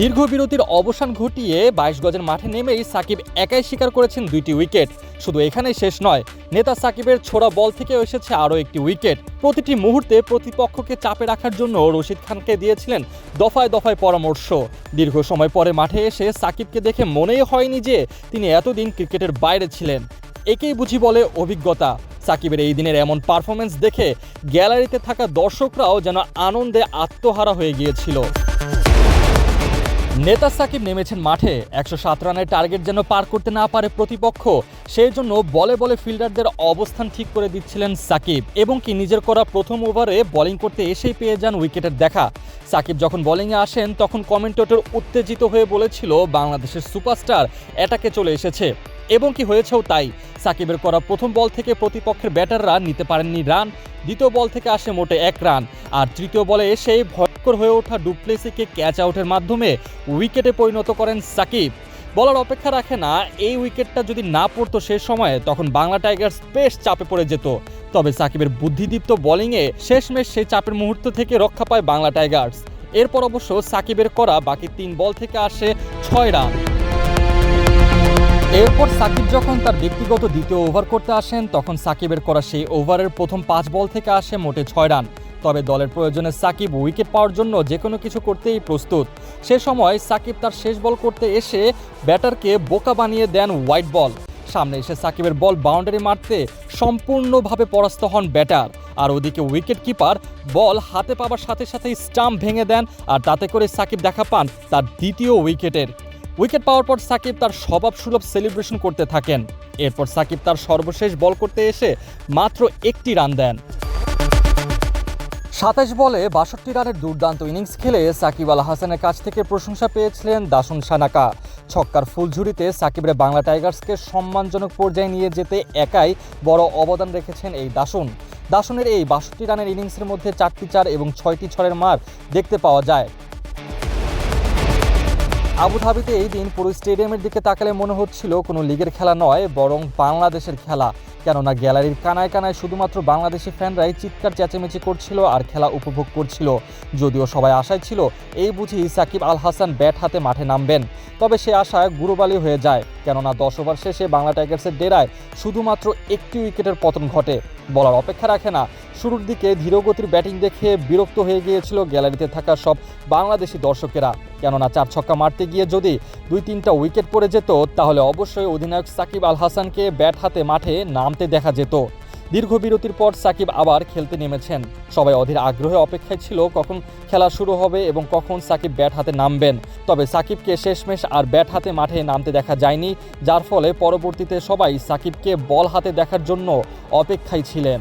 দীর্ঘ বিরতির অবসান ঘটিয়ে বাইশ গজের মাঠে নেমেই সাকিব একাই স্বীকার করেছেন দুইটি উইকেট। শুধু এখানেই শেষ নয়, নেতা সাকিবের ছোড়া বল থেকে এসেছে আরও একটি উইকেট। প্রতিটি মুহূর্তে প্রতিপক্ষকে চাপে রাখার জন্য রশিদ খানকে দিয়েছিলেন দফায় দফায় পরামর্শ। দীর্ঘ সময় পরে মাঠে এসে সাকিবকে দেখে মনেই হয়নি যে তিনি এতদিন ক্রিকেটের বাইরে ছিলেন। একেই বুঝি বলে অভিজ্ঞতা। সাকিবের এই দিনের এমন পারফরমেন্স দেখে গ্যালারিতে থাকা দর্শকরাও যেন আনন্দে আত্মহারা হয়ে গিয়েছিল। নেতা সাকিব নেমেছেন মাঠে। একশো সাত রানের টার্গেট যেন পার করতে না পারে প্রতিপক্ষ, সেই জন্য বলে বলে ফিল্ডারদের অবস্থান ঠিক করে দিচ্ছিলেন সাকিব। এবং কি নিজের করা প্রথম ওভারে বোলিং করতে এসেই পেয়ে যান উইকেটের দেখা। সাকিব যখন বোলিংয়ে আসেন, তখন কমেন্টেটর উত্তেজিত হয়ে বলেছিল, বাংলাদেশের সুপারস্টার অ্যাটাকে চলে এসেছে। এবং কি হয়েছেও তাই। সাকিবের করা প্রথম বল থেকে প্রতিপক্ষের ব্যাটাররা নিতে পারেননি রান, দ্বিতীয় বল থেকে আসে মোটে এক রান। আর তৃতীয় বলে এসেই ভয়ঙ্কর হয়ে ওঠা ডুপ্লেসিকে ক্যাচ আউটের মাধ্যমে উইকেটে পরিণত করেন সাকিব। বলার অপেক্ষা রাখে না, এই উইকেটটা যদি না পড়তো সে সময়ে, তখন বাংলা টাইগার্স বেশ চাপে পড়ে যেত। তবে সাকিবের বুদ্ধিদীপ্ত বোলিংয়ে শেষমেশ সেই চাপের মুহূর্ত থেকে রক্ষা পায় বাংলা টাইগার্স। এরপর অবশ্য সাকিবের করা বাকি তিন বল থেকে আসে ছয় রান। এরপর সাকিব যখন তার ব্যক্তিগত দ্বিতীয় ওভার করতে আসেন, তখন সাকিবের করা সেই ওভারের প্রথম পাঁচ বল থেকে আসে মোটে ছয় রান। তবে দলের প্রয়োজনে সাকিব উইকেট পাওয়ার জন্য যে কোনো কিছু করতেই প্রস্তুত। সে সময় সাকিব তার শেষ বল করতে এসে ব্যাটারকে বোকা বানিয়ে দেন হোয়াইট বল। সামনে এসে সাকিবের বল বাউন্ডারি মারতে সম্পূর্ণভাবে পরাস্ত হন ব্যাটার। আর ওদিকে উইকেট কিপার বল হাতে পাবার সাথে সাথেই স্টাম্প ভেঙে দেন, আর তাতে করে সাকিব দেখা পান তার দ্বিতীয় উইকেটের। উইকেট পাওয়ার পর সাকিব তার স্বভাব সুলভ সেলিব্রেশন করতে থাকেন। এরপর সাকিব তার সর্বশেষ বল করতে এসে মাত্র একটি রান দেন। সাতাশ বলে বাষট্টি রানের দুর্দান্ত ইনিংস খেলে সাকিব আল হাসানের কাছ থেকে প্রশংসা পেয়েছিলেন দাসন সানাকা। ছক্কার ফুলঝুরিতে সাকিবের বাংলা টাইগার্সকে সম্মানজনক পর্যায়ে নিয়ে যেতে একাই বড় অবদান রেখেছেন এই দাসন। দাসনের এই বাষট্টি রানের ইনিংসের মধ্যে চারটি চার এবং ছয়টি ছড়ের মার দেখতে পাওয়া যায়। আবুধাবিতে এই দিন পুরো স্টেডিয়ামের দিকে তাকালে মনে হচ্ছিল কোনো লিগের খেলা নয়, বরং বাংলাদেশের খেলা। কেননা গ্যালারির কানায় কানায় শুধুমাত্র বাংলাদেশি ফ্যানরাই চিৎকার চেঁচেমেচি করছিল আর খেলা উপভোগ করছিল। যদিও সবাই আশায় ছিল এই বুঝি সাকিব আল হাসান ব্যাট হাতে মাঠে নামবেন। তবে সে আশায় গুরুবালি হয়ে যায়, কেননা দশ ওভার শেষে বাংলা টাইগার্সের ডেরায় শুধুমাত্র একটি উইকেটের পতন ঘটে। বলার অপেক্ষা রাখে না শুরুর দিকে ধীরগতির ব্যাটিং দেখে বিরক্ত হয়ে গিয়েছিল গ্যালারিতে থাকা সব বাংলাদেশি দর্শকেরা। কেননা চার ছক্কা মারতে গিয়ে যদি দুই তিনটা উইকেট পড়ে যেত, তাহলে অবশ্যই অধিনায়ক সাকিব আল হাসানকে ব্যাট হাতে মাঠে নামতে দেখা যেত। দীর্ঘ বিরতির পর সাকিব আবার খেলতে নেমেছেন। সবাই অধীর আগ্রহে অপেক্ষায় ছিল কখন খেলা শুরু হবে এবং কখন সাকিব ব্যাট হাতে নামবেন। তবে সাকিবকে শেষমেশ আর ব্যাট হাতে মাঠে নামতে দেখা যায়নি, যার ফলে পরবর্তীতে সবাই সাকিবকে বল হাতে দেখার জন্য অপেক্ষায় ছিলেন।